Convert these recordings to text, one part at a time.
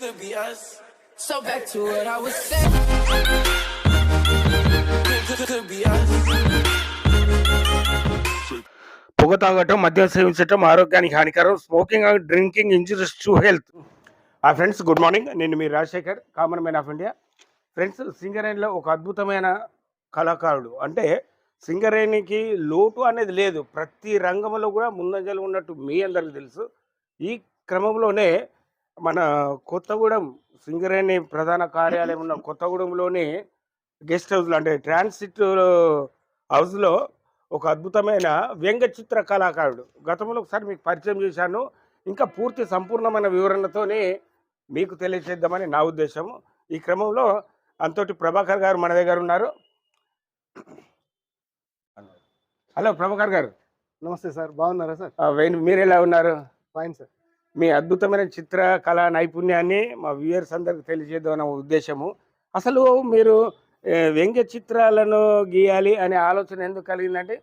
Could be us. So back to what I was saying. Could, could, could be us. పొగ తాగటం మద్యం సేవించటం ఆరోగ్యానికి హానికరం smoking and drinking injuries to health ఆ ఫ్రెండ్స్ గుడ్ మార్నింగ్ నేను మీ Rajasekhar common man of India friends సింగరేణిలో ఒక అద్భుతమైన కళాకారుడు అంటే సింగరేణికి లోటు అనేది లేదు ప్రతి రంగంలో కూడా ముందంజలు ఉన్నట్టు మీ అందరికీ తెలుసు ఈ క్రమంలోనే మన కొత్తగూడెం సింగరేణి ప్రధాన కార్యాలయం ఉన్న కొత్తగూడెంలోని గెస్ట్ హౌస్లో అంటే ట్రాన్సిట్ హౌస్లో ఒక అద్భుతమైన వ్యంగ్య చిత్ర కళాకారుడు. గతంలో ఒకసారి మీకు పరిచయం చేశాను. ఇంకా పూర్తి సంపూర్ణమైన వివరణతోనే మీకు తెలియచేద్దామని నా ఉద్దేశం ఈ క్రమంలో అంతోటి ప్రభాకర్ గారు మన దగ్గర ఉన్నారు. హలో. ప్రభాకర్ గారు. నమస్తే సార్. బాగున్నారా సార్? మీరు ఎలా ఉన్నారు? Fine sir. మీ అద్భుతమైన చిత్ర కళా నైపుణ్యాన్ని మా వ్యూయర్స్ అందరికి తెలియజేద్దామన్న ఉద్దేశము. అసలు మీరు వ్యంగ్య చిత్రాలను గీయాలి అనే ఆలోచన ఎందుకు కలిగిందంటే?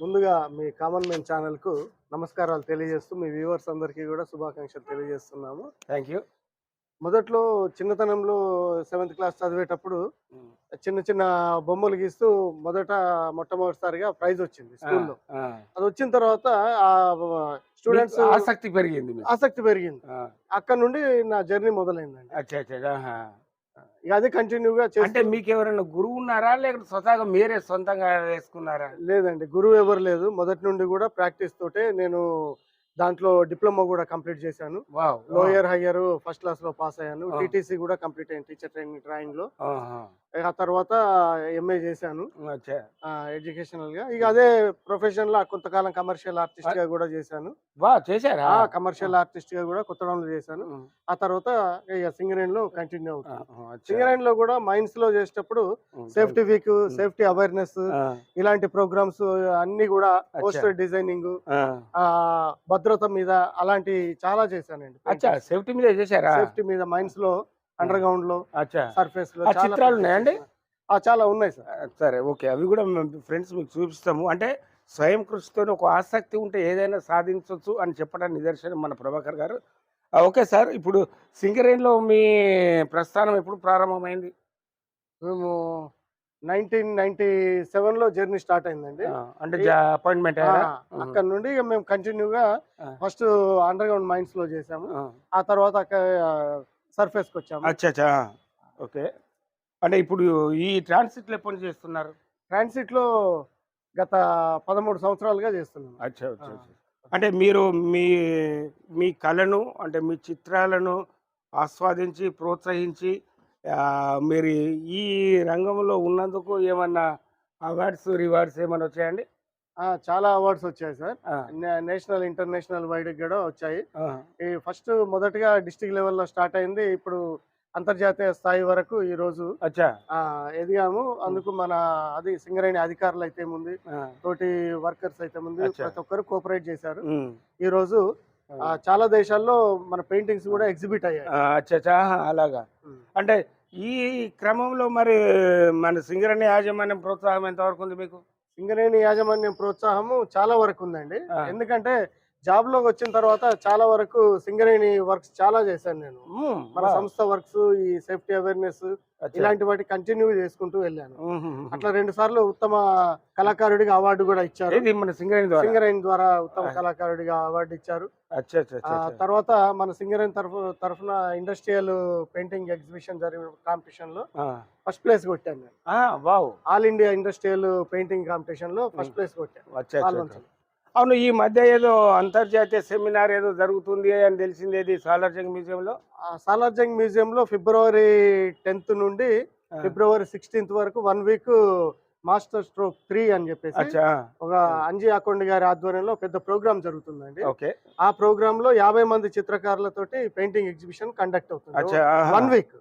ముందుగా మీ కామన్ మ్యాన్ ఛానల్కు నమస్కారాలు తెలియజేస్తూ మీ వ్యూవర్స్ అందరికీ కూడా శుభాకాంక్షలు తెలియజేస్తున్నాము. థ్యాంక్ యూ మొదట్లో చిన్నతనంలో సెవెంత్ క్లాస్ చదివేటప్పుడు చిన్న చిన్న బొమ్మలు గీస్తూ మొదట మొట్టమొదటిసారిగా ప్రైజ్ వచ్చింది స్కూల్లో. అది వచ్చిన తర్వాత ఆ స్టూడెంట్స్ ఆసక్తి పెరిగింది. ఆసక్తి పెరిగింది. అక్కడ నుండి నా జర్నీ మొదలైందండి. ఇక అదే కంటిన్యూగా అంటే మీకు ఎవరైనా గురువు ఉన్నారా? లేకపోతే స్వతహాగా మీరే సొంతంగా వేసుకున్నారా? లేదండి గురువు ఎవరు లేదు. మొదటి నుండి కూడా ప్రాక్టీస్ తోటే నేను దాంట్లో డిప్లొమా కూడా కంప్లీట్ చేశాను లోయర్ హయ్యర్ ఫస్ట్ క్లాస్లో పాస్ అయ్యాను. టీటీసీ కూడా కంప్లీట్ అయ్యాను టీచర్ ట్రైనింగ్ డ్రాయింగ్లో. ఆ తర్వాత ఎంఏ చేశాను. ఎడ్యుకేషనల్గా. ఇక అదే ప్రొఫెషన్లో కొంతకాలం కమర్షియల్ ఆర్టిస్ట్గా కూడా చేశాను. వా చేశారా? కమర్షియల్ ఆర్టిస్ట్గా కూడా కొత్తడంలో చేశాను. ఉమ్, ఆ తర్వాత ఇక సింగరేణ్లో కంటిన్యూ అవుతాను. సింగరేణ్లో కూడా మైన్స్లో చేసేటప్పుడు సేఫ్టీ వీక్ సేఫ్టీ అవేర్నెస్ ఇలాంటి ప్రోగ్రామ్స్ అన్ని కూడా. పోస్టర్ డిజైనింగ్ భద్రత మీద అలాంటి చాలా చేశానండి. సేఫ్టీ మీద చేశారా? సేఫ్టీ మీద మైన్స్లో అండర్ గ్రౌండ్లో సర్ఫేస్లో చిత్రాలు ఉన్నాయండి? చాలా ఉన్నాయి సార్ సరే ఓకే. అవి కూడా ఫ్రెండ్స్ మీకు చూపిస్తాము. అంటే స్వయం కృషితో ఒక ఆసక్తి ఉంటే ఏదైనా సాధించవచ్చు అని చెప్పడానికి నిదర్శనం మన ప్రభాకర్ గారు. Okay sir. ఇప్పుడు సింగరేణిలో మీ ప్రస్థానం ఎప్పుడు ప్రారంభమైంది? మేము నైన్టీన్ నైన్టీ సెవెన్లో జర్నీ స్టార్ట్ అయిందండి. అంటే అపాయింట్మెంట్ అక్కడ నుండి మేము కంటిన్యూగా. ఫస్ట్ అండర్ గ్రౌండ్ మైన్స్లో చేసాము ఆ. తర్వాత అక్కడ సర్ఫేస్కి వచ్చాము అచ్చా అచ్చా ఓకే. అంటే ఇప్పుడు ఈ ట్రాన్సిట్లు ఎప్పటి నుంచి చేస్తున్నారు? ట్రాన్సిట్లో గత పదమూడు సంవత్సరాలుగా చేస్తున్నాము అచ్చా అచ్చా. అంటే మీరు మీ మీ కళను అంటే మీ చిత్రాలను ఆస్వాదించి ప్రోత్సహించి మీరు ఈ రంగంలో ఉన్నందుకు ఏమన్నా అవార్డ్స్ రివార్డ్స్ ఏమన్నా వచ్చాయండి? చాలా అవార్డ్స్ వచ్చాయి సార్ నేషనల్ ఇంటర్నేషనల్ వైడ్ కూడా వచ్చాయి. ఈ ఫస్ట్ మొదటగా డిస్టిక్ లెవెల్లో స్టార్ట్ అయింది. ఇప్పుడు అంతర్జాతీయ స్థాయి వరకు ఈ రోజు ఎదిగాము. అందుకు మన అది సింగరేణి అధికారులు అయితే ముందు ఆ, తోటి వర్కర్స్ అయితే ముందు అచ్చా. ప్రతి ఒక్కరు కోఆపరేట్ చేశారు. ఈ రోజు చాలా దేశాల్లో మన పెయింటింగ్స్ కూడా ఎగ్జిబిట్ అయ్యాయి. అలాగా. అంటే ఈ క్రమంలో మరి మన సింగరణి యాజమాన్యం ప్రోత్సాహం ఎంతవరకు ఉంది మీకు? సింగరేణి యాజమాన్యం ప్రోత్సాహము చాలా వరకు ఉందండి. ఎందుకంటే జాబ్లోకి వచ్చిన తర్వాత చాలా వరకు సింగరేణి వర్క్స్ చాలా చేశాను నేను మన సంస్థ వర్క్స్ ఈ సేఫ్టీ అవేర్నెస్. ఇలాంటి వాటి కంటిన్యూ చేసుకుంటూ వెళ్ళాను. అట్లా రెండు సార్లు ఉత్తమ కళాకారుడిగా అవార్డు కూడా ఇచ్చారు సింగరేణి ద్వారా ఉత్తమ. కళాకారుడిగా అవార్డు ఇచ్చారు. తర్వాత మన సింగరేణి తరఫు తరఫున ఇండస్ట్రియల్ పెయింటింగ్ ఎగ్జిబిషన్ జరిగిన కాంపిటీషన్లో. ఫస్ట్ ప్లేస్ కొట్టాను నేను ఆ, wow all India industrial painting కాంపిటీషన్లో ఫస్ట్. ప్లేస్ కొట్టాను అవును ఈ మధ్య ఏదో అంతర్జాతీయ సెమినార్ ఏదో జరుగుతుంది అని తెలిసింది ఏది? సాలార్జంగ్ మ్యూజియంలో? ఆ సాలార్జంగ్ మ్యూజియం లో ఫిబ్రవరి టెన్త్ నుండి ఫిబ్రవరి సిక్స్టీన్త్ వరకు one week master stroke three అని చెప్పేసి ఒక అంజీ అకొండి గారి ఆధ్వర్యంలో పెద్ద ప్రోగ్రామ్ జరుగుతుందండి. ఓకే. ఆ ప్రోగ్రామ్లో యాభై మంది చిత్రకారులతోటి పెయింటింగ్ ఎగ్జిబిషన్ కండక్ట్ అవుతుంది. One week.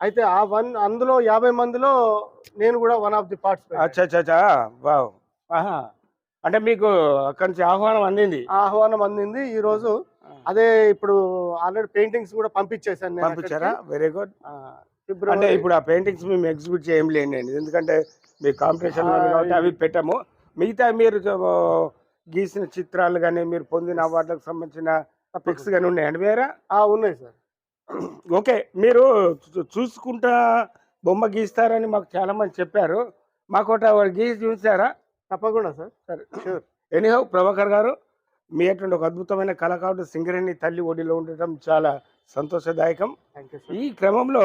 అయితే ఆ వన్ అందులో యాభై మందిలో నేను కూడా వన్ ఆఫ్ ది పార్ట్స్ అచ్చా అచ్చా అచ్చా వావ్. ఆహా. అంటే మీకు అక్కడి నుంచి ఆహ్వానం అందింది? ఆహ్వానం అందింది. ఈ రోజు అదే ఇప్పుడు ఆల్రెడీ పెయింటింగ్స్ కూడా పంపించేశాను నేను పంపించారా. Very good. అంటే ఇప్పుడు ఆ పెయింటింగ్స్ మేము ఎగ్జిబిట్ చేయలేండి ఎందుకంటే మీ కాంపిటీషన్ కాబట్టి అవి పెట్టాము. మిగతా మీరు గీసిన చిత్రాలు కానీ మీరు పొందిన అవార్డులకు సంబంధించిన పిక్స్ కానీ ఉన్నాయండి వేరే? ఆ, ఉన్నాయి సార్. ఓకే మీరు చూసుకుంటా బొమ్మ గీస్తారని మాకు చాలా మంది చెప్పారు. మాకు ఒకటి గీసి చూసారా? తప్పకుండా సార్. సరే. షూర్ ఎనీహౌ ప్రభాకర్ గారు మీ అటువంటి ఒక అద్భుతమైన కళాకారుడు సింగరేణి తల్లి ఒడిలో ఉండటం చాలా సంతోషదాయకం. ఈ క్రమంలో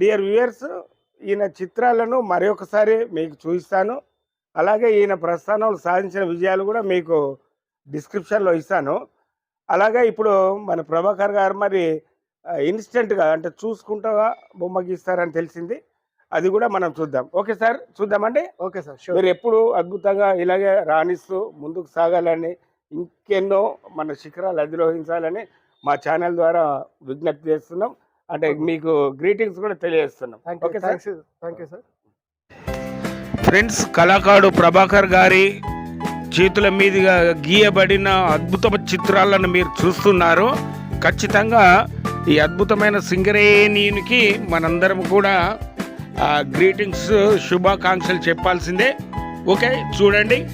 డియర్ వ్యూయర్స్ ఈయన చిత్రాలను మరొకసారి మీకు చూపిస్తాను. అలాగే ఈయన ప్రస్థానంలో సాధించిన విజయాలు కూడా మీకు డిస్క్రిప్షన్లో ఇస్తాను. అలాగే ఇప్పుడు మన ప్రభాకర్ గారు మరి ఇన్స్టెంట్గా అంటే చూసుకుంటా బొమ్మ గీస్తారని తెలిసింది. అది కూడా మనం చూద్దాం. Okay sir? చూద్దామండి? ఓకే సార్ షూర్ మీరు ఎప్పుడు అద్భుతంగా ఇలాగే రాణిస్తూ ముందుకు సాగాలని ఇంకెన్నో మన శిఖరాలు అధిరోహించాలని మా ఛానల్ ద్వారా విజ్ఞప్తి చేస్తున్నాం. అంటే మీకు గ్రీటింగ్స్ కూడా తెలియజేస్తున్నాం. Thank you okay thank you sir friends కళాకారుడు ప్రభాకర్ గారి చేతుల మీదుగా గీయబడిన అద్భుతమైన చిత్రాలను మీరు చూస్తున్నారు. ఖచ్చితంగా ఈ అద్భుతమైన సింగరేణికి మనందరం కూడా గ్రీటింగ్స్ శుభాకాంక్షలు చెప్పాల్సిందే. ఓకే చూడండి.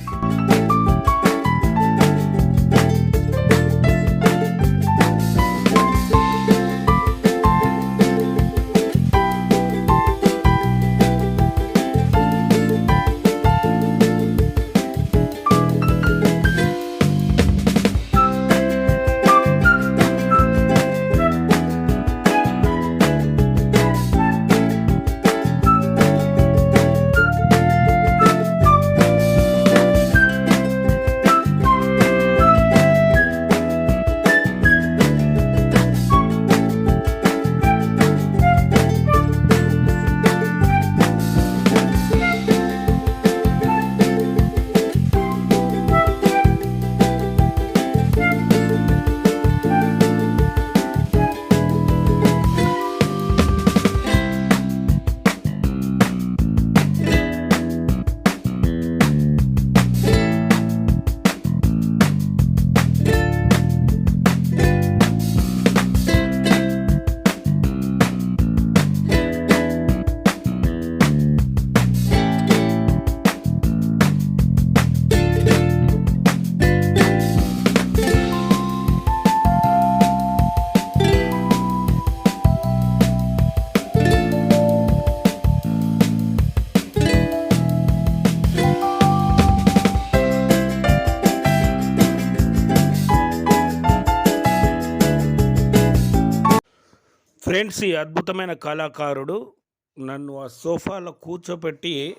ఫ్రెండ్స్ ఈ అద్భుతమైన కళాకారుడు నన్ను ఆ సోఫాలో కూర్చోపెట్టి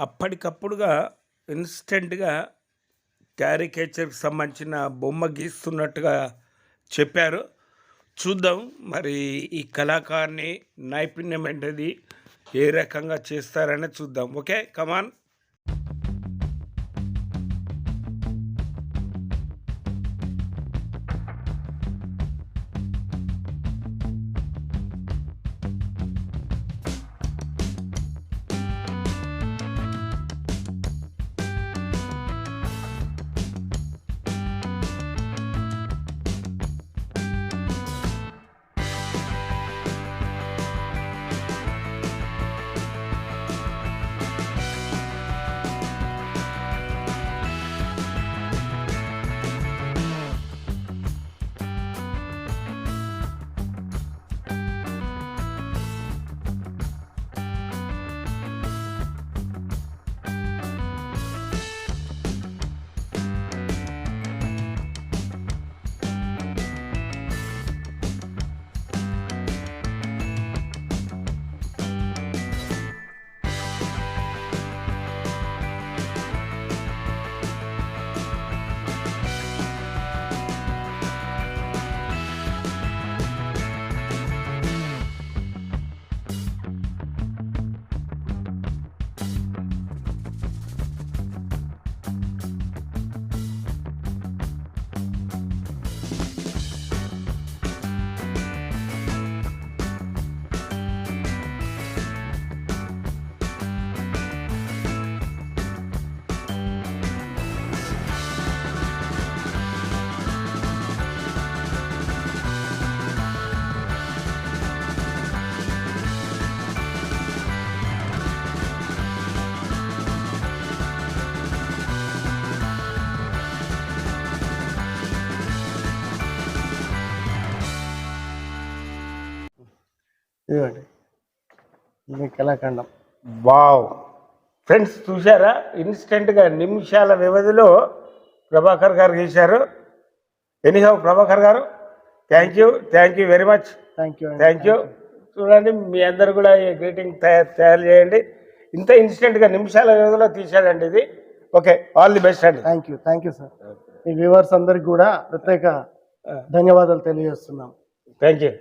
అప్పటికప్పుడుగా ఇన్స్టెంట్గా క్యారికేచర్కి సంబంధించిన బొమ్మ గీస్తున్నట్టుగా చెప్పారు. చూద్దాం మరి ఈ కళాకారుని నైపుణ్యం ఏంటది ఏ రకంగా చేస్తారనే చూద్దాం. Okay come on. ఇదిగోండి. ఇది కళాఖండం వావ్. ఫ్రెండ్స్ చూసారా ఇన్స్టెంట్గా నిమిషాల వ్యవధిలో ప్రభాకర్ గారు గీశారు. ఎనీహౌ ప్రభాకర్ గారు thank you thank you very much thank you thank you చూడండి మీ అందరు కూడా ఈ గ్రీటింగ్ తయారు తయారు చేయండి. ఇంత ఇన్స్టెంట్గా నిమిషాల వ్యవధిలో తీశాడండి ఇది. ఓకే ఆల్ ది బెస్ట్ అండి. Thank you thank you sir me viewers అందరికి కూడా ప్రత్యేక ధన్యవాదాలు తెలియజేస్తున్నాం. Thank you